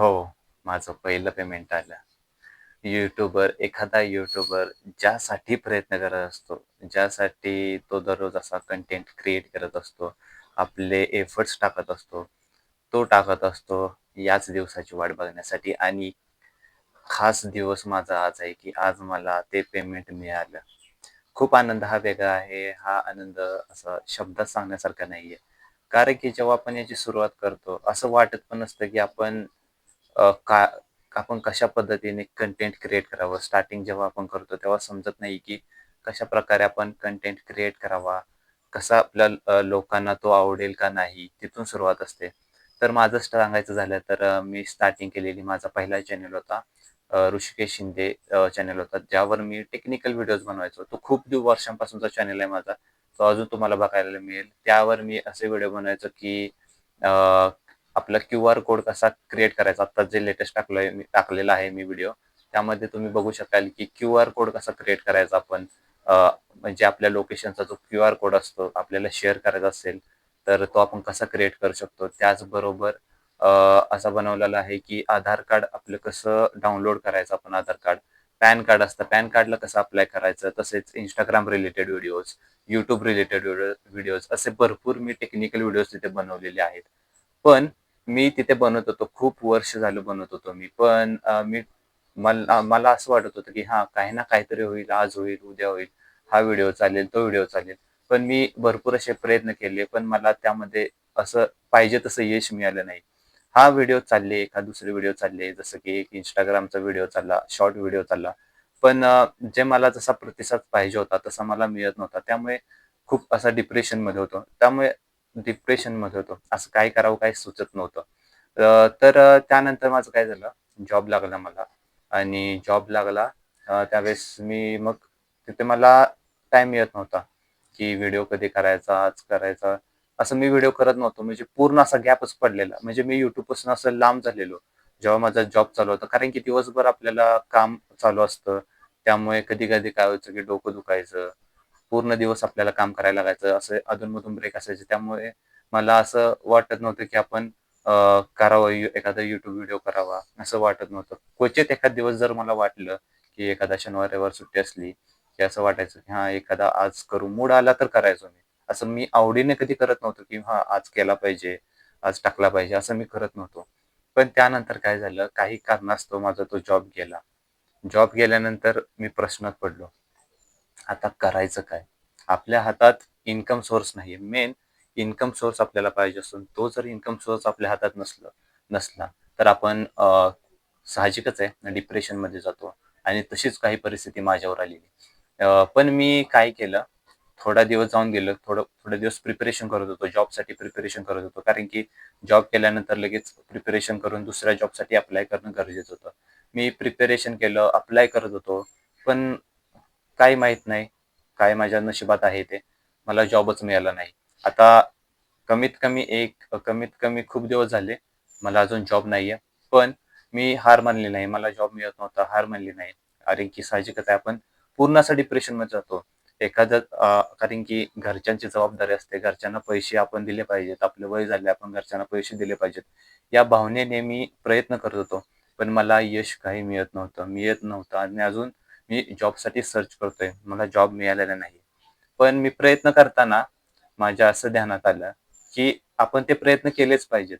हो, माझं पहिलं पेमेंट आलं. यूट्यूबर एखादा यूट्यूबर ज्यासाठी प्रयत्न करत असतो, ज्यासाठी तो दररोज असा कंटेंट क्रिएट करत असतो, आपले एफर्ट्स टाकत असतो, तो टाकत असतो याच दिवसाची वाट बघण्यासाठी आणि खास दिवस माझा आज आहे, की आज मला ते पेमेंट मिळालं. खूप आनंद हा वेगळा आहे. हा आनंद असा शब्दात सांगण्यासारखा नाहीये. कारण की जेव्हा आपण याची सुरुवात करतो, असं वाटत पण असतं की आपण अ, का आपण कशा पद्धतीने कंटेंट क्रिएट करावं. स्टार्टिंग जेव्हा आपण करतो, तेव्हा समजत नाही, की कशा प्रकारे आपण कंटेंट क्रिएट करावा. कसा आपल्या अ, लोकांना तो आवडेल का नाही, तिथून सुरुवात असते. तर माझं सांगायचं झालं तर अ, मी स्टार्टिंग केलेली माझा पहिला चॅनल होता. अ, ऋषिकेश शिंदे चॅनल होता, ज्यावर मी टेक्निकल व्हिडिओज बनवायचो. तो खूप दिव वर्षांपासूनचा चॅनल आहे माझा. तो अजून तुम्हाला बघायला मिळेल. त्यावर मी असे व्हिडिओ बनवायचो, की अ, आपला क्यूआर कोड कसा क्रिएट करायचा. आता जे लेटेस्ट टाकलंय मी टाकलेला आहे मी व्हिडिओ. त्यामध्ये तुम्ही बघू शकाल, की क्यूआर कोड कसा क्रिएट करायचा आपण. म्हणजे आपल्या लोकेशनचा जो क्यूआर कोड असतो, आपल्याला शेअर करायचा असेल, तर तो आपण कसा क्रिएट करू शकतो. त्याचबरोबर असा बनवलेला आहे, की आधार कार्ड आपलं कसं डाउनलोड करायचं आपण आधार कार्ड. पॅन कार्ड असतं, पॅन कार्डला कसं अप्लाय करायचं. तसेच Instagram related videos, YouTube related video videos असे भरपूर मी टेक्निकल व्हिडिओज तिथे बनवलेले आहेत. पण मी तिथे बनवत होतो. खूप वर्ष झालं बनवत होतो मी. पण मी मला मला असं वाटत होतं, की हा काही ना काहीतरी होईल, आज होईल, उद्या होईल. हा व्हिडिओ चालेल, तो व्हिडिओ चालेल. पण मी भरपूर असे प्रयत्न केले, पण मला त्यामध्ये असं पाहिजे तसं यश मिळालं नाही. हा व्हिडिओ चालले, एखाद दुसरे व्हिडिओ चालले, जसं की एक इंस्टाग्रामचा व्हिडिओ चालला, शॉर्ट व्हिडिओ चालला. पण जे मला जसा प्रतिसाद पाहिजे होता, तसा मला मिळत नव्हता. त्यामुळे खूप असा डिप्रेशनमध्ये होतो. त्यामुळे डिप्रेशनमध्ये होतो. असं काय करावं काही सुचत नव्हतं. तर त्यानंतर माझं काय झालं, जॉब लागला मला आणि जॉब लागला त्यावेळेस मी मग तिथे मला टाईम मिळत नव्हता, की व्हिडिओ कधी करायचा, आज करायचा. असं मी व्हिडिओ करत नव्हतो. म्हणजे पूर्ण असा गॅपच पडलेला. म्हणजे मी युट्यूबपासून असं लांब झालेलो, जेव्हा माझा जॉब चालू होता. कारण की दिवसभर आपल्याला काम चालू असतं. त्यामुळे कधी-कधी काय व्हायचं, की डोकं दुखायचं. पूर्ण दिवस आपल्याला काम करायला लागायचं. असं अधूनमधून ब्रेक असायचे. त्यामुळे मला असं वाटत नव्हतं, की आपण करावं एखादा युट्यूब व्हिडिओ करावा, असं वाटत नव्हतं. क्वचित एखाद दिवस जर मला वाटलं, की एखादा शनिवार, रविवार सुट्टी असली, की असं वाटायचं, की हा एखादा आज करू. मूड आला तर करायचो मी. असं मी आवडीने कधी करत नव्हतो, की हा आज केला पाहिजे, आज टाकला पाहिजे, असं मी करत नव्हतो. पण त्यानंतर काय झालं, काही कारणास्तव माझा तो जॉब गेला. जॉब गेल्यानंतर मी प्रश्नात पडलो. आता करायचं काय? आपल्या हातात इन्कम सोर्स नाही मेन इन्कम सोर्स आपल्याला पाहिजे असतो. तो जर इन्कम सोर्स आपल्या हातात नसलं नसला, तर आपण साहजिकच आहे डिप्रेशनमध्ये जातो आणि तशीच काही परिस्थिती माझ्यावर आलेली. पण मी काय केलं, थोडा दिवस जाऊन गेलो. थोडं थोडे दिवस प्रिपरेशन करत होतो. जॉबसाठी प्रिपरेशन करत होतो. कारण की जॉब केल्यानंतर लगेच प्रिपरेशन करून दुसऱ्या जॉबसाठी अप्लाय करणं गरजेचं होतं. मी प्रिपरेशन केलं, अप्लाय करत होतो. पण काय माहीत नाही, काय माझ्या नशिबात आहे ते. मला जॉबच मिळाला नाही. आता कमीत कमी एक कमीत कमी खूप दिवस झाले, मला अजून जॉब नाहीये. पण मी हार मानली नाही. मला जॉब मिळत नव्हता, हार मानली नाही. कारण की साहजिकच आहे आपण पूर्ण डिप्रेशनमध्ये जातो. एखादं कारण की घरच्यांची जबाबदारी असते. घरच्यांना पैसे आपण दिले पाहिजेत. आपले वय झाले, आपण घरच्यांना पैसे दिले पाहिजेत. या भावनेने मी प्रयत्न करत होतो. पण मला यश काही मिळत नव्हतं, मिळत नव्हतं आणि अजून मी जॉबसाठी सर्च करतोय. मला जॉब मिळालेला नाही. पण मी प्रयत्न करताना माझ्या असं ध्यानात आलं, की आपण ते प्रयत्न केलेच पाहिजेत.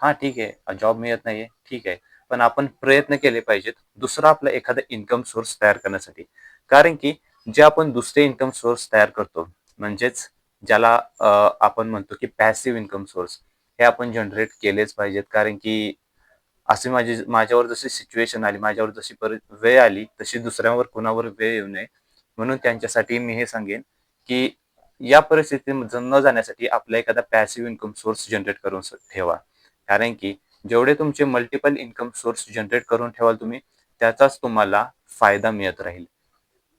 हा ठीक आहे, जॉब मिळत नाहीये, ठीक आहे. पण आपण प्रयत्न केले पाहिजेत, दुसरा आपला एखादा इन्कम सोर्स तयार करण्यासाठी. कारण की जे आपण दुसरे इन्कम सोर्स तयार करतो, म्हणजेच ज्याला आपण म्हणतो की पॅसिव्ह इन्कम सोर्स, हे आपण जनरेट केलेच पाहिजेत. कारण की असे माझी माझ्यावर जशी सिच्युएशन आली, माझ्यावर जशी परि वेळ आली, तशी दुसऱ्यावर कुणावर वेळ येऊ नये. म्हणून त्यांच्यासाठी मी हे सांगेन, की या परिस्थितीत न जाण्यासाठी आपला एखादा पॅसिव्ह इन्कम सोर्स जनरेट करून ठेवा. कारण की जेवढे तुमचे मल्टिपल इन्कम सोर्स जनरेट करून ठेवाल तुम्ही, त्याचाच तुम्हाला फायदा मिळत राहील.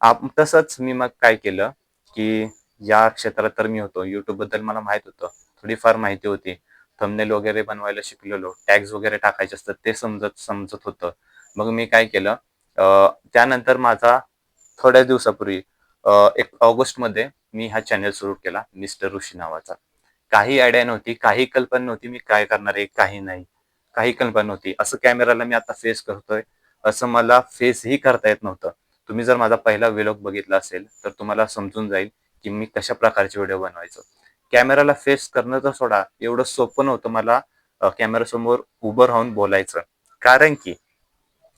आप तसंच मी मग काय केलं, की या क्षेत्रात तर मी होतो. YouTubeबद्दल मला माहीत होतं. थोडीफार माहिती होती. थंबनेल वगैरे बनवायला शिकलेलो. टॅग्स वगैरे टाकायचे असतात ते समजत समजत होतं. मग मी काय केलं त्यानंतर माझा थोड्या दिवसापूर्वी एक ऑगस्टमध्ये मी हा चॅनल सुरू केला, मिस्टर ऋषी नावाचा. काही आयडिया नव्हती, काही कल्पना नव्हती मी काय करणार आहे, काही नाही. काही कल्पना नव्हती असं कॅमेराला मी आता फेस करतोय असं मला फेसही करता येत नव्हतं तुम्ही जर माझा पहिला व्लॉग बघितला असेल तर तुम्हाला समजून जाईल की मी कशा प्रकारचे व्हिडिओ बनवायचो कॅमेराला फेस करणं तर सोडा एवढं सोपं नव्हतं मला कॅमेरासमोर उभं राहून बोलायचं. कारण की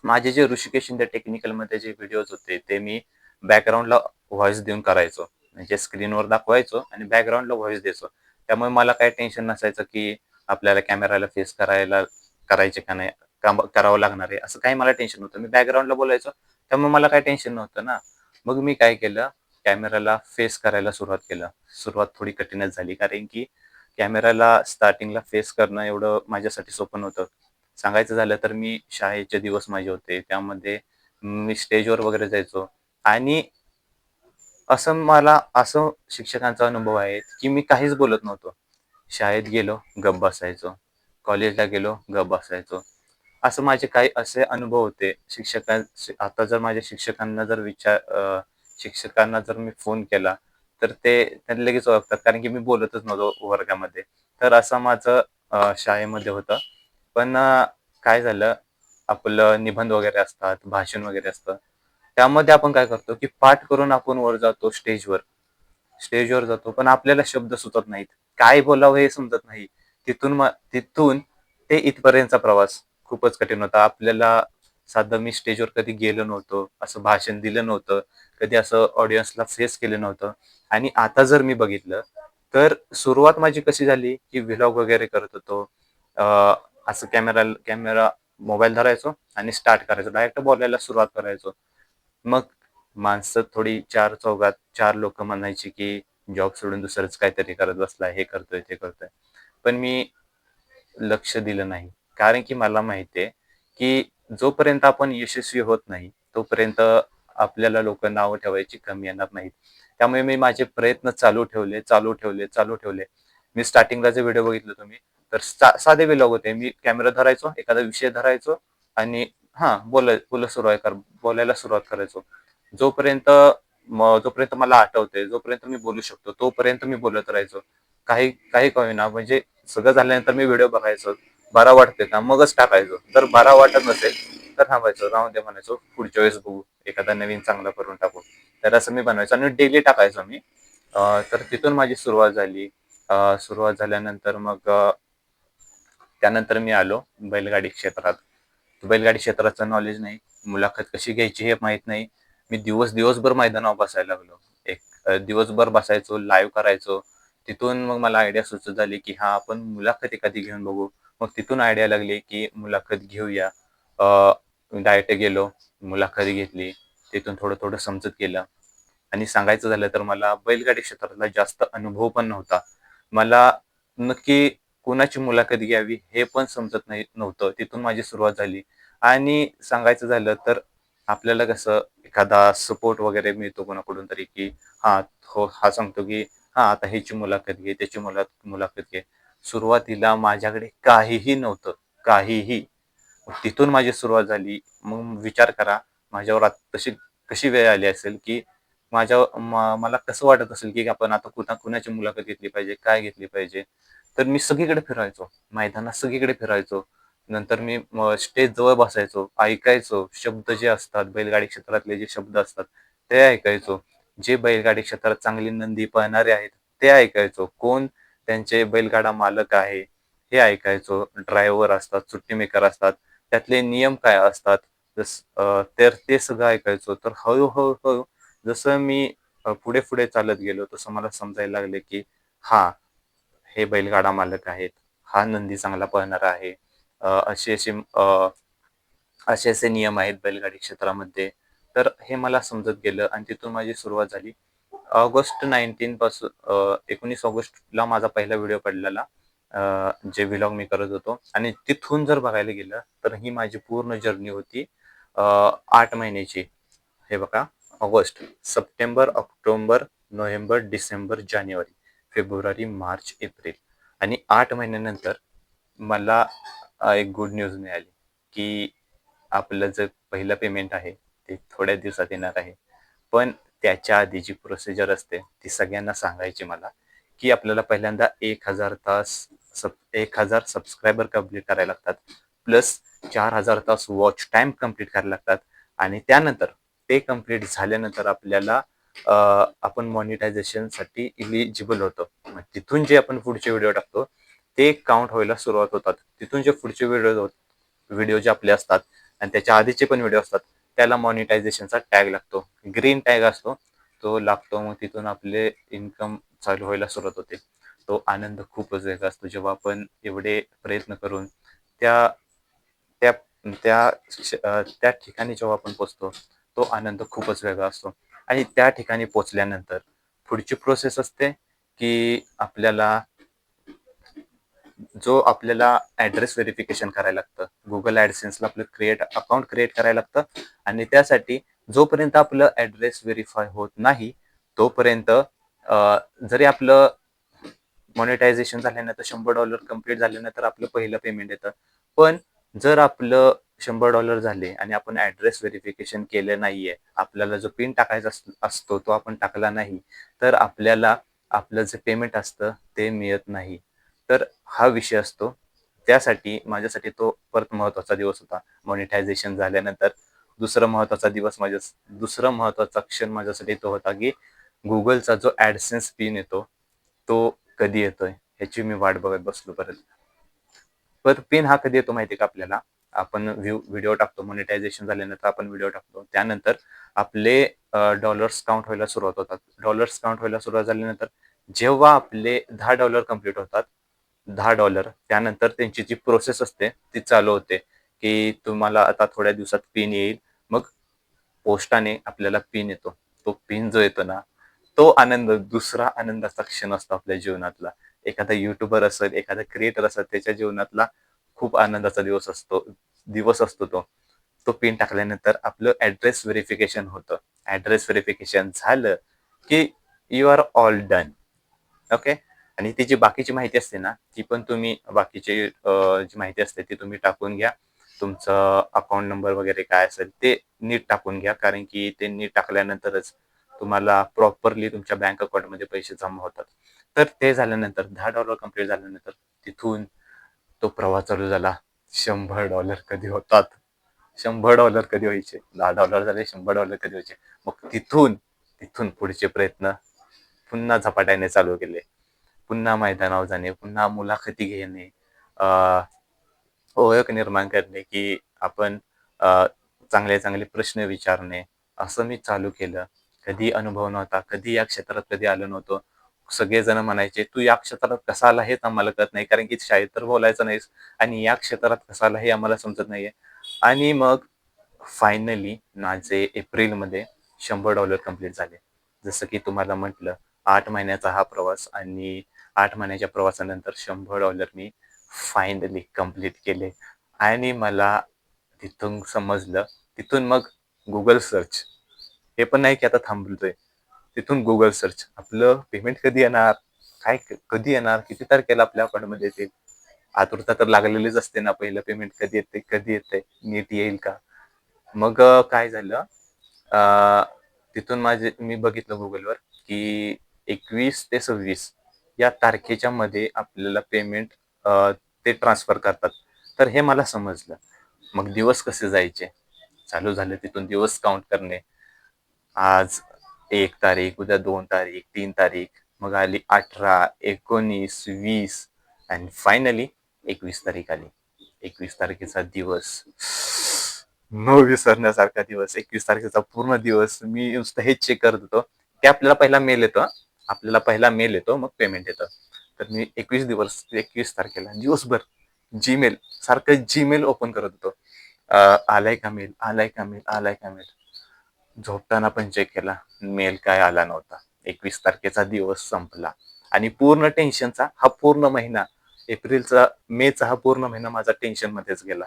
माझे जे ऋषिकेश शिंदे टेक्निकलमध्ये जे व्हिडिओज होते ते मी बॅकग्राऊंडला व्हॉइस देऊन करायचो. म्हणजे स्क्रीनवर दाखवायचो आणि बॅकग्राऊंडला व्हॉइस द्यायचो. त्यामुळे मला काही टेन्शन नसायचं की आपल्याला कॅमेराला फेस करायला करायचे का नाही काम करावं लागणार आहे असं काही मला टेन्शन नव्हतं. मी बॅकग्राऊंडला बोलायचो त्यामुळे मला काही टेन्शन नव्हतं ना. मग मी काय केलं कॅमेराला फेस करायला सुरुवात केलं. सुरुवात थोडी कठीणच झाली कारण की कॅमेराला स्टार्टिंगला फेस करणं एवढं माझ्यासाठी सोपं नव्हतं. सांगायचं झालं तर मी शाळेचे दिवस माझे होते त्यामध्ये मी स्टेजवर वगैरे जायचो. आणि असं मला असं शिक्षकांचा अनुभव आहे की मी काहीच बोलत नव्हतो. शाळेत गेलो गप बसायचो. कॉलेजला गेलो गप बसायचो. असं माझे काही असे अनुभव होते. शिक्षकां आता जर माझ्या शिक्षकांना जर विचार शिक्षकांना जर मी फोन केला तर ते त्यांनी लगेच ओळखतात. कारण की मी बोलतच नव्हतो वर्गामध्ये. तर असं माझं शाळेमध्ये होतं. पण काय झालं? आपलं निबंध वगैरे असतात भाषण वगैरे असतं. त्यामध्ये आपण काय करतो की पाठ करून आपण वर जातो स्टेजवर. स्टेजवर जातो. पण आपल्याला शब्द सुचत नाहीत. काय बोलावं हे समजत नाही. तिथून तिथून ते इथपर्यंतचा प्रवास खूपच कठीण होता. आपल्याला साधं मी स्टेजवर कधी गेलो नव्हतो असं भाषण दिलं नव्हतं कधी असं ऑडियन्सला फेस केलं नव्हतं. आणि आता जर मी बघितलं तर सुरुवात माझी कशी झाली की व्हिलॉग वगैरे करत होतो असं कॅमेरा कॅमेरा मोबाईल धरायचो आणि स्टार्ट करायचो. डायरेक्ट बोलायला सुरुवात करायचो. मग माणसं थोडी चार चौघात चार लोक म्हणायची की जॉब सोडून दुसरंच काहीतरी करत बसलाय हे करतोय ते करतोय. पण मी लक्ष दिलं नाही. कारण की मला माहिती आहे की जोपर्यंत आपण यशस्वी होत नाही तोपर्यंत आपल्याला लोक नावं ठेवायची कमी येणार नाहीत. त्यामुळे मी माझे प्रयत्न चालू ठेवले चालू ठेवले चालू ठेवले. मी स्टार्टिंगला जे व्हिडिओ बघितलं तुम्ही तर साधे व्लॉग होते. मी कॅमेरा धरायचो एखादा विषय धरायचो आणि हा बोला बोला सुरुवात कर बोलायला सुरुवात करायचो. जोपर्यंत जोपर्यंत मला आठवते जोपर्यंत मी बोलू शकतो तोपर्यंत मी बोलत राहायचो. काही काही कमी ना म्हणजे सगळं झाल्यानंतर मी व्हिडिओ बघायचो. बारा वाटते का? मगच टाकायचो. जर बारा वाटत नसेल तर थांबायचो. राहून ते म्हणायचो पुढच्या वेळेस बघू. एखादा नवीन चांगला करून टाकू. तर असं मी बनवायचो आणि डेली टाकायचो मी. तर तिथून माझी सुरुवात झाली. सुरुवात झाल्यानंतर मग त्यानंतर मी आलो बैलगाडी क्षेत्रात. बैलगाडी क्षेत्राचं नॉलेज नाही. मुलाखत कशी घ्यायची हे माहीत नाही. मी दिवस दिवसभर मैदानावर बसायला लागलो. एक दिवसभर बसायचो लाईव्ह करायचो. तिथून मग मला आयडिया सुचत झाली की हा आपण मुलाखत एखादी घेऊन बघू. मग तिथून आयडिया लागली की मुलाखत घेऊया. डायरेक्ट गेलो मुलाखत घेतली तिथून थोडं थोडं समजत गेलं आणि सांगायचं झालं तर मला बैलगाडी क्षेत्रातला जास्त अनुभव पण नव्हता. मला नक्की कोणाची मुलाखत घ्यावी हे पण समजत नाही नव्हतं. तिथून माझी सुरुवात झाली. आणि सांगायचं झालं तर आपल्याला कसं एखादा सपोर्ट वगैरे मिळतो कोणाकडून तरी की हा हो हा सांगतो की हा आता ह्याची मुलाखत घे त्याची मुला मुलाखत घे. सुरुवातीला माझ्याकडे काहीही नव्हतं काहीही. तिथून माझी सुरुवात झाली. मग विचार करा माझ्यावर तशी कशी वेळ आली असेल की माझ्या मला कसं वाटत असेल की आपण आता कुणा कुणाची मुलाखत घेतली पाहिजे काय घेतली पाहिजे? तर मी सगळीकडे फिरायचो. मैदानात सगळीकडे फिरायचो. नंतर मी स्टेज जवळ बसायचो ऐकायचो. शब्द जे असतात बैलगाडी क्षेत्रातले जे शब्द असतात ते ऐकायचो. जे बैलगाडी क्षेत्रात चांगली नंदी पाहणारे आहेत ते ऐकायचो. कोण त्यांचे बैलगाडा मालक आहे. हे ऐकायचो. ड्रायव्हर असतात सुट्टीमेकर असतात. त्यातले नियम काय असतात? जस तर ते सगळं ऐकायचो. तर हळूहळू हळू जसं मी पुढे पुढे चालत गेलो तसं मला समजायला लागले की हा हे बैलगाडा मालक आहेत. हा नंदी चांगला पळणारा आहे. असे असे असे असे नियम आहेत बैलगाडी क्षेत्रामध्ये. तर हे मला समजत गेलं आणि तिथून माझी सुरुवात झाली. ऑगस्ट नाईन्टीन पासून एकोणीस ऑगस्टला माझा पहिला व्हिडिओ पडलेला जे व्हिलॉग मी करत होतो. आणि तिथून जर बघायला गेलं तर ही माझी पूर्ण जर्नी होती आठ महिन्याची. हे बघा August September October November December जानेवारी फेब्रुवारी मार्च एप्रिल. आणि आठ महिन्यानंतर मला एक गुड न्यूज मिळाली की आपलं जे पहिलं पेमेंट आहे ते थोड्या दिवसात येणार आहे. पण त्याच्या आधी जी प्रोसिजर असते ती सगळ्यांना सांगायची मला की आपल्याला पहिल्यांदा एक हजार तास सब एक हजार सबस्क्रायबर कंप्लीट करायला लागतात प्लस चार हजार तास वॉच टाइम कंप्लीट करायला लागतात आणि त्यानंतर ते कंप्लीट झाल्यानंतर आपल्याला आपण मॉनिटायझेशनसाठी इलिजिबल होतो. तिथून जे आपण पुढचे व्हिडिओ टाकतो ते काउंट व्हायला सुरुवात होतात. तिथून जे पुढचे व्हिडिओ व्हिडिओ जे आपले असतात आणि त्याच्या आधीचे पण व्हिडिओ असतात त्याला मॉनिटायझेशनचा टॅग लागतो. ग्रीन टॅग असतो तो लागतो मग तिथून आपले इन्कम चालू व्हायला सुरुवात होते. तो आनंद खूपच वेगळा असतो. जेव्हा आपण एवढे प्रयत्न करून त्या त्या त्या त्या ठिकाणी जेव्हा आपण पोचतो तो आनंद खूपच वेगळा असतो. आणि त्या ठिकाणी पोचल्यानंतर पुढची प्रोसेस असते की आपल्याला जो आपल्याला ऍड्रेस व्हेरिफिकेशन करायला लागतं. गुगल ॲडसेन्सला आपलं क्रिएट अकाउंट क्रिएट करायला लागतं. आणि त्यासाठी जोपर्यंत आपलं ऍड्रेस व्हेरीफाय होत नाही तोपर्यंत जरी आपलं मॉनिटायझेशन झाल्यानंतर शंभर डॉलर कंप्लीट झाल्यानंतर आपलं पहिलं पेमेंट येतं. पण जर आपलं शंभर डॉलर झाले आणि आपण ऍड्रेस व्हेरिफिकेशन केलं नाहीये आपल्याला जो पिन टाकायचा असतो तो आपण टाकला नाही तर आपल्याला आपलं जे पेमेंट असतं ते मिळत नाही. तर हा विषय असतो. त्यासाठी माझ्यासाठी तो परत महत्त्वाचा दिवस होता. मॉनिटायझेशन झाल्यानंतर दुसरा महत्त्वाचा दिवस माझ्या दुसरा महत्त्वाचा क्षण माझ्यासाठी तो होता की गुगलचा जो ऍडसेन्स पिन येतो तो कधी येतोय ह्याची मी वाट बघत बसलो परत. पर पिन हा कधी येतो माहिती का आपल्याला? आपण व्ह्यू व्हिडिओ टाकतो मॉनिटायझेशन झाल्यानंतर आपण व्हिडिओ टाकतो. त्यानंतर आपले डॉलर्स काउंट व्हायला सुरुवात होतात. डॉलर्स काउंट व्हायला सुरुवात झाल्यानंतर जेव्हा आपले दहा डॉलर कंप्लीट होतात दहा डॉलर. त्यानंतर त्यांची जी प्रोसेस असते ती चालू होते की तुम्हाला आता थोड्या दिवसात पिन येईल. मग पोस्टाने आपल्याला पिन येतो. तो पिन जो येतो ना तो आनंद दुसरा आनंदाचा क्षण असतो आपल्या जीवनातला. एखादा युट्यूबर असेल एखादा क्रिएटर असेल त्याच्या जीवनातला खूप आनंदाचा दिवस असतो दिवस असतो तो. तो पिन टाकल्यानंतर आपलं ऍड्रेस व्हेरिफिकेशन होतं. ऍड्रेस व्हेरिफिकेशन झालं की you are all done okay आणि ती जी बाकीची माहिती असते ना ती पण तुम्ही बाकीची जी माहिती असते ती तुम्ही टाकून घ्या. तुमचं अकाउंट नंबर वगैरे काय असेल ते नीट टाकून घ्या. कारण की ते नीट टाकल्यानंतरच तुम्हाला प्रॉपरली तुमच्या बँक अकाउंटमध्ये पैसे जमा होतात. तर ते झाल्यानंतर दहा डॉलर कंप्लीट झाल्यानंतर तिथून तो प्रवास चालू झाला. शंभर डॉलर कधी होतात? शंभर डॉलर कधी व्हायचे? दहा डॉलर झाले शंभर डॉलर कधी व्हायचे? मग तिथून तिथून पुढचे प्रयत्न पुन्हा झपाट्याने चालू केले. पुन्हा मैदानावर जाणे पुन्हा मुलाखती घेणे ओळख निर्माण करणे की आपण चांगले चांगले प्रश्न विचारणे असं मी चालू केलं. कधी अनुभव नव्हता कधी या क्षेत्रात कधी आलो नव्हतो. सगळेजण म्हणायचे तू या क्षेत्रात कसा आला हेच आम्हाला कळत नाही कारण की शाळेत तर बोलायचं नाहीस आणि या क्षेत्रात कसा आला हे आम्हाला समजत नाहीये. आणि मग फायनली माझे एप्रिलमध्ये शंभर डॉलर कंप्लीट झाले. जसं की तुम्हाला म्हटलं आठ महिन्याचा हा प्रवास आणि आठ महिन्याच्या प्रवासानंतर शंभर डॉलर मी फायनली कंप्लीट केले. आणि मला तिथून समजलं तिथून मग गुगल सर्च हे पण नाही की आता थांबलोय. तिथून गुगल सर्च आपलं पेमेंट कधी येणार? काय कधी येणार? किती तारखेला आपल्या अकाउंटमध्ये येतील? आतुरता तर लागलेलीच असते ना पहिलं पेमेंट कधी येते कधी येते? नीट येईल का? मग काय झालं? तिथून माझे मी बघितलं गुगलवर की एकवीस ते सव्वीस या तारखेच्या मध्ये आपल्याला पेमेंट ते ट्रान्सफर करतात. तर हे मला समजलं. मग दिवस कसे जायचे? चालू झाले तिथून दिवस काउंट करणे. आज एक तारीख उद्या दोन तारीख तीन तारीख मग आली अठरा एकोणीस वीस अँड फायनली एकवीस तारीख आली. एकवीस तारखेचा दिवस. न विसरण्यासारखा दिवस. एकवीस तारखेचा पूर्ण दिवस. मी नुसतं हेच चेक करत होतो. ते आपल्याला पहिला मेल येतो आपल्याला पहिला मेल येतो मग पेमेंट येतं. तर मी एकवीस दिवस एकवीस तारखेला दिवसभर जीमेल सारखं जीमेल ओपन करत होतो. आलाय का मेल आलाय का मेल आलाय का मेल झोपताना पण चेक केला. मेल काय आला नव्हता. एकवीस तारखेचा दिवस संपला. आणि पूर्ण टेन्शनचा हा पूर्ण महिना एप्रिलचा मेचा हा पूर्ण महिना माझा टेन्शन मध्येच गेला.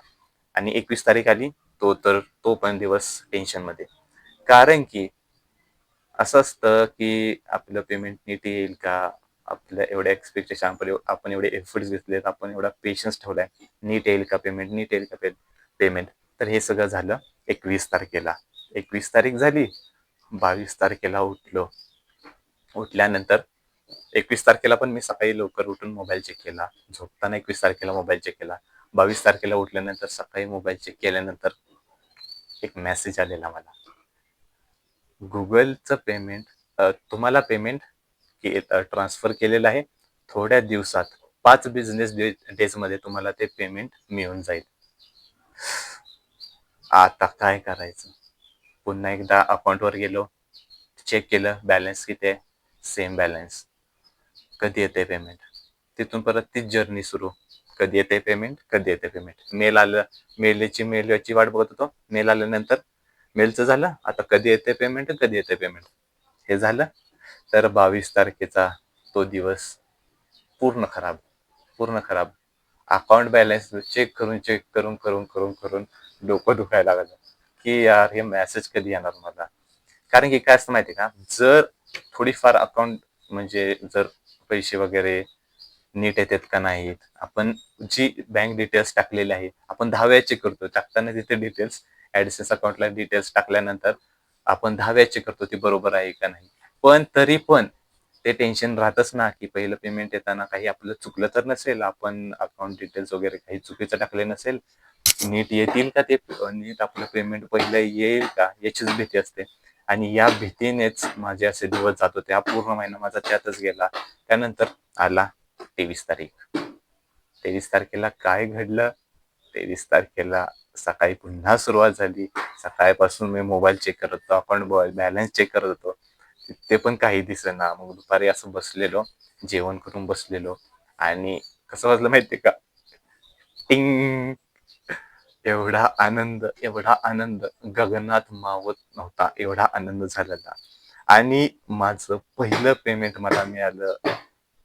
आणि एकवीस तारीख आली तो तर तो पण दिवस टेन्शनमध्ये. कारण की असं असतं की आपलं पेमेंट नीट येईल का? आपल्या एवढ्या एक्सपेक्टेशन आपण आपण एवढे एफर्ट्स घेतलेत आपण एवढा पेशन्स ठेवलाय. नीट येईल का पेमेंट नीट येईल का पेमेंट तर हे सगळं झालं एकवीस तारखेला. एकवीस तारीख झाली. बावीस तारखेला उठलो. उठल्यानंतर एकवीस तारखेला पण मी सकाळी लवकर उठून मोबाईल चेक केला. झोपताना एकवीस तारखेला मोबाईल चेक केला. बावीस तारखेला उठल्यानंतर सकाळी मोबाईल चेक केल्यानंतर एक मेसेज आलेला मला. गुगलचं पेमेंट तुम्हाला पेमेंट के ट्रान्सफर केलेलं आहे. थोड्या दिवसात पाच बिझनेस डे डेजमध्ये तुम्हाला ते पेमेंट मिळून जाईल. आता काय करायचं? पुन्हा एकदा अकाउंटवर गेलो चेक केलं बॅलन्स किती आहे? सेम बॅलन्स कधी येते पेमेंट तिथून परत तीच जर्नी सुरू. कधी येते पेमेंट कधी येते पेमेंट मेल आलं मेलची मेलची वाट बघत होतो. मेल आल्यानंतर मेलचं झालं. आता कधी येते पेमेंट कधी येते पेमेंट हे झालं. तर बावीस तारखेचा तो दिवस पूर्ण खराब पूर्ण खराब. अकाउंट बॅलन्स चेक करून चेक करून करून करून करून डोकं दुखायला लागलं. की यार हे मेसेज कधी येणार मला? कारण की काय असतं माहिती का? जर थोडीफार अकाउंट म्हणजे जर पैसे वगैरे नीट येतात का नाहीत? आपण जी बँक डिटेल्स टाकलेली आहे आपण दहा वेळा चेक करतो. टाकताना तिथे डिटेल्स ऍडसेस अकाउंटला डिटेल्स टाकल्यानंतर आपण दहा चेक करतो ती बरोबर आहे का नाही. पण तरी पण ते टेन्शन राहतच ना की पहिलं पेमेंट येताना काही आपलं चुकलं तर नसेल आपण अकाउंट डिटेल्स वगैरे काही चुकीचं टाकले नसेल नीट येतील का ते? नीट आपलं पेमेंट पहिलं येईल का? याचीच भीती असते. आणि या भीतीनेच माझे असे दिवस जात होते. हा पूर्ण महिना माझा त्यातच गेला. त्यानंतर आला तेवीस तारीख. तेवीस तारखेला काय घडलं? तेवीस तारखेला सकाळी पुन्हा सुरुवात झाली. सकाळपासून मी मोबाईल चेक करत होतो. अकाउंट बॅलन्स चेक करत होतो. ते पण काही दिसेना मग दुपारी असं बसलेलो. जेवण करून बसलेलो. आणि कसं वाजलं माहितीये का? टिंग! एवढा आनंद एवढा आनंद. गगनात मावत नव्हता. एवढा आनंद झालेला. आणि माझं पहिलं पेमेंट मला मिळालं.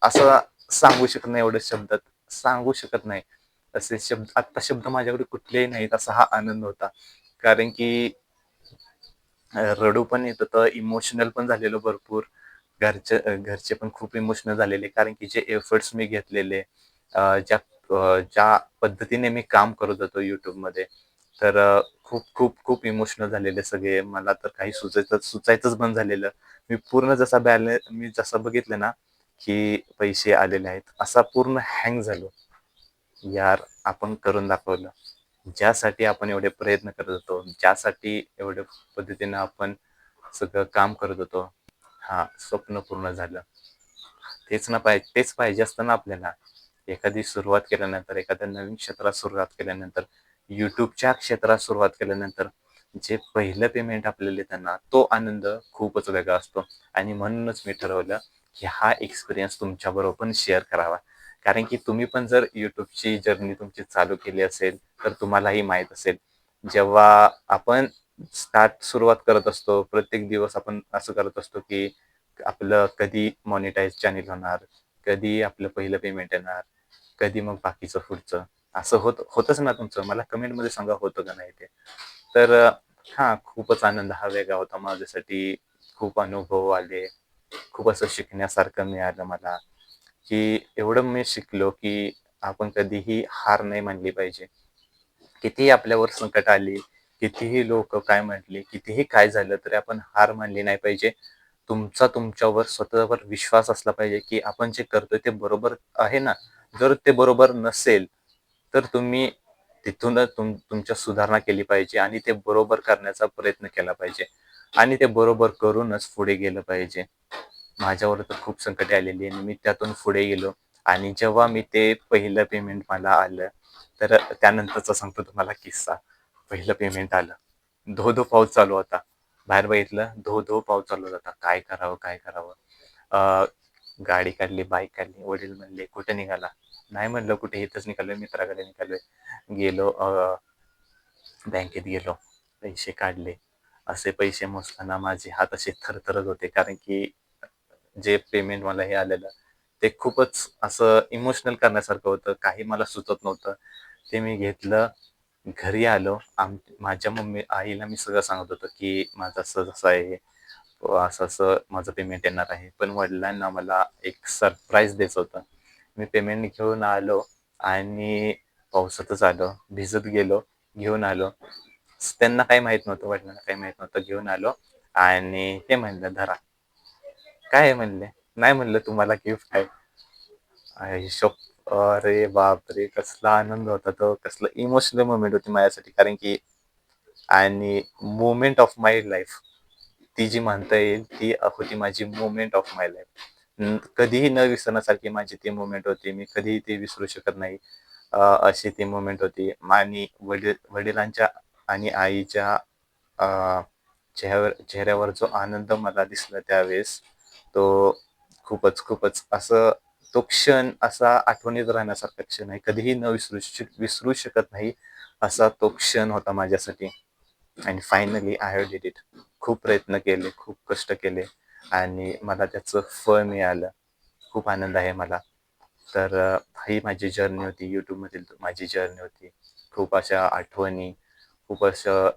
असं सांगू शकत नाही एवढं शब्दात. सांगू शकत नाही. असे शब्द आता शब्द माझ्याकडे कुठलेही नाहीत असा हा आनंद होता. कारण की रडू पण येत होतं इमोशनल पण झालेलो भरपूर. घरचे घरचे पण खूप इमोशनल झालेले कारण की जे एफर्ट्स मी घेतलेले ज्या ज्या पद्धतीने मी काम करत होतो युट्यूबमध्ये तर खूप खूप खूप इमोशनल झालेले सगळे. मला तर काही सुचायचं सुचायचंच बंद झालेलं. मी पूर्ण जसा बॅलन्स मी जसं बघितलं ना की पैसे आलेले आहेत असा पूर्ण हँग झालो. यार आपण करून दाखवलं. ज्यासाठी आपण एवढे प्रयत्न करत होतो ज्यासाठी एवढ्या पद्धतीनं आपण सगळं काम करत होतो हा स्वप्न पूर्ण झालं. तेच ना पाहिजे तेच पाहिजे असतं ना आपल्याला. एखादी सुरुवात केल्यानंतर एखाद्या नवीन क्षेत्रात सुरुवात केल्यानंतर युट्यूबच्या क्षेत्रात सुरुवात केल्यानंतर जे पहिलं पेमेंट आपल्याला येताना तो आनंद खूपच वेगळा असतो. आणि म्हणूनच मी ठरवलं की हा एक्सपिरियन्स तुमच्याबरोबर पण शेअर करावा. कारण की तुम्ही पण जर युट्यूबची जर्नी तुमची चालू केली असेल तर तुम्हालाही माहीत असेल. जेव्हा आपण स्टार्ट सुरुवात करत असतो प्रत्येक दिवस आपण असं करत असतो की आपलं कधी मॉनिटाईज चॅनेल होणार कधी आपलं पहिलं पेमेंट येणार कधी मग बाकीचं पुढचं. असं होत होतच ना तुमचं. मला कमेंटमध्ये सांगा होतं का नाही ते? तर हा खूपच आनंद हा वेगळा होता माझ्यासाठी. खूप अनुभव आले. खूप असं शिकण्यासारखं मिळालं मला. की एवढं मी शिकलो की आपण कधीही हार नाही मानली पाहिजे. कितीही आपल्यावर संकट आली कितीही लोक काय म्हटले कितीही काय झालं तरी आपण हार मानली नाही पाहिजे. तुमचा तुमच्यावर स्वतःवर विश्वास असला पाहिजे की आपण जे करतोय ते बरोबर आहे ना? जर ते बरोबर नसेल तर तुम्ही तिथूनच तुम तुमच्या सुधारणा केली पाहिजे आणि ते बरोबर करण्याचा प्रयत्न केला पाहिजे. आणि ते बरोबर करूनच पुढे गेलं पाहिजे. माझ्यावर तर खूप संकटे आलेली आणि मी त्यातून पुढे गेलो. आणि जेव्हा मी ते पहिलं पेमेंट मला आलं तर त्यानंतरचा सांगतो तुम्हाला किस्सा. पहिलं पेमेंट आलं. धो धो पाऊस चालू होता. बाहेर बघितलं धो धो पाऊस चालू होता. काय करावं काय करावं? गाडी काढली बाईक काढली वडील म्हणले कुठे निघाला? नाही म्हणलं कुठे? इथंच निघालोय मित्राकडे निघालोय. गेलो बँकेत गेलो. पैसे काढले. असे पैसे मोजताना माझे हात असे थरथरत होते. कारण की जे पेमेंट मला हे आलेलं ते खूपच असं इमोशनल करण्यासारखं होतं. काही मला सुचत नव्हतं. ते मी घेतलं घरी आलो. आम माझ्या मम्मी आईला मी सगळं सांगत होतो की माझं असं जसं आहे असं असं माझं पेमेंट येणार आहे. पण वडिलांना मला एक सरप्राईज द्यायचं होतं. मी पेमेंट घेऊन आलो आणि पावसातच आलो. भिजत गेलो घेऊन आलो. त्यांना काही माहीत नव्हतं वडिलांना काही माहीत नव्हतं. घेऊन आलो आणि ते म्हणलं धरा. काय म्हणले नाही म्हणलं तुम्हाला गिफ्ट आहे हिशोब अरे बापरे! कसला आनंद होता तो. कसलं इमोशनल मोमेंट होती माझ्यासाठी. कारण की आणि मोमेंट ऑफ माय लाईफ ती जी म्हणता येईल ती होती माझी मोमेंट ऑफ माय लाईफ. कधीही न विसरण्यासारखी माझी ती मुवमेंट होती. मी कधीही ती विसरू शकत नाही. अशी ती मोमेंट होती. आणि वडील वडिलांच्या आणि आईच्या चेहऱ्यावर चेहऱ्यावर जो आनंद मला दिसला त्यावेळेस तो खूपच खूपच असं तो क्षण असा आठवणीत राहण्यासारखा क्षण आहे. कधीही न विसरू श विसरू शकत नाही असा तो क्षण होता माझ्यासाठी. आणि finally I have did it. खूप प्रयत्न केले, खूप कष्ट केले आणि मला त्याचं फळ मिळालं. खूप आनंद आहे मला. तर ही माझी जर्नी होती. यूट्यूबमधील माझी जर्नी होती. खूप अशा आठवणी, खूप असं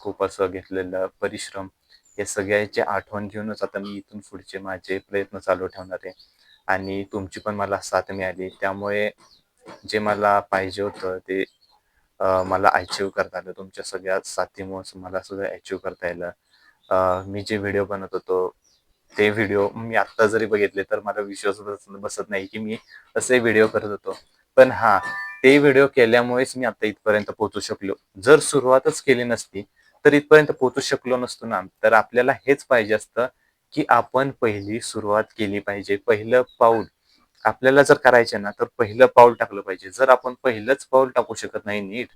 खूप असं घेतलेलं परिश्रम हे सगळ्याची आठवण घेऊनच आता मी इथून पुढचे माझे प्रयत्न चालू ठेवणार आहे. आणि तुमची पण मला साथ मिळाली. त्यामुळे जे मला पाहिजे होतं ते मला अचीव करता आलं. तुमच्या सगळ्या साथीमुळेच मला सगळं अचीव करता आलं. मी जे व्हिडिओ बनवत होतो ते व्हिडिओ मी आत्ता जरी बघितले तर मला विश्वास बसत नाही की मी असे व्हिडिओ करत होतो. पण हां, ते व्हिडिओ केल्यामुळेच मी आता इथपर्यंत पोहोचू शकलो. जर सुरुवातच केली नसती तर इथपर्यंत पोहोचू शकलो नसतो ना. तर आपल्याला हेच पाहिजे असतं की आपण पहिली सुरुवात केली पाहिजे. पहिलं पाऊल आपल्याला जर करायचं ना तर पहिलं पाऊल टाकलं पाहिजे. जर आपण पहिलंच पाऊल टाकू शकत नाही नीट,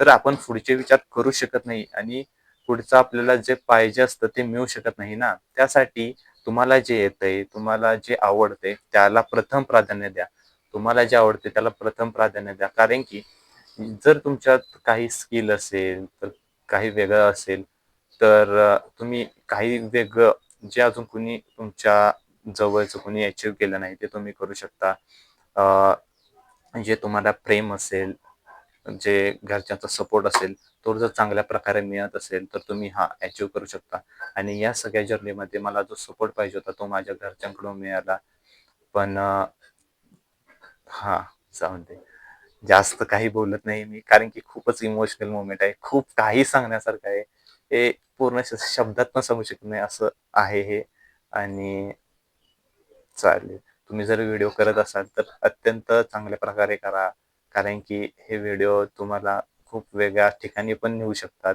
तर आपण पुढचे विचार करू शकत नाही आणि पुढचं आपल्याला जे पाहिजे असतं ते मिळू शकत नाही ना. त्यासाठी तुम्हाला जे येतंय, तुम्हाला जे आवडतंय त्याला प्रथम प्राधान्य द्या. तुम्हाला जे आवडते त्याला प्रथम प्राधान्य द्या. कारण की जर तुमच्यात काही स्किल असेल, तर काही वेगळं असेल, तर तुम्ही काही वेगळं जे अजून कुणी तुमच्या जवळचं कुणी अचीव केलं नाही ते तुम्ही करू शकता. जे तुम्हाला प्रेम असेल, जे घरच्यांचा सपोर्ट असेल, तो जर चांगल्या प्रकारे मिळत असेल, तर तुम्ही हां, अचीव करू शकता. आणि या सगळ्या जर्नीमध्ये मला जो सपोर्ट पाहिजे होता तो माझ्या घरच्यांकडून मिळाला. पण हा हां, जाऊन दे. जास्त काही बोलत नाही मी कारण की खूपच इमोशनल मोमेंट आहे. खूप काही सांगण्यासारखं आहे. हे पूर्ण शब्दात पण सांगू शकत नाही असं आहे हे आणि चालेल. तुम्ही जर व्हिडिओ करत असाल तर अत्यंत चांगल्या प्रकारे करा. कारण की हे व्हिडिओ तुम्हाला खूप वेगळ्या ठिकाणी पण नेऊ शकतात.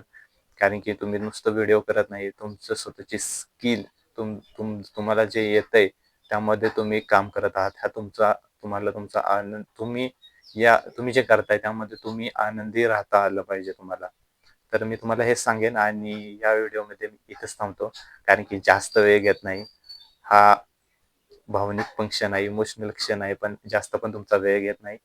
कारण की तुम्ही नुसतं व्हिडिओ करत नाही. तुमचं स्वतःची स्किल तुम तुम तुम्हाला जे येतंय त्यामध्ये तुम्ही काम करत आहात. हा तुमचा तुम्हाला तुमचा आनंद तुम्ही या तुम्ही जे करताय त्यामध्ये तुम्ही आनंदी राहता आलं पाहिजे तुम्हाला. तर मी तुम्हाला हे सांगेन आणि या व्हिडिओमध्ये मी इथंच थांबतो. कारण की जास्त वेळ घेत नाही. हा भावनिक पण क्षण आहे, इमोशनल क्षण आहे, पण जास्त पण तुमचा वेळ घेत नाही.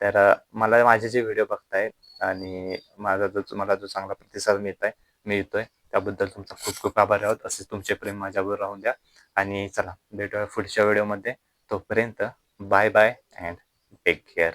तर मला माझे जे व्हिडिओ बघताय आणि माझा जो मला जो चांगला प्रतिसाद मिळत आहे मिळतोय त्याबद्दल तुमचा खूप खूप आभार आहोत. असे तुमचे प्रेम माझ्यावर राहून द्या आणि चला भेटूया पुढच्या व्हिडिओमध्ये. तोपर्यंत bye bye and take care.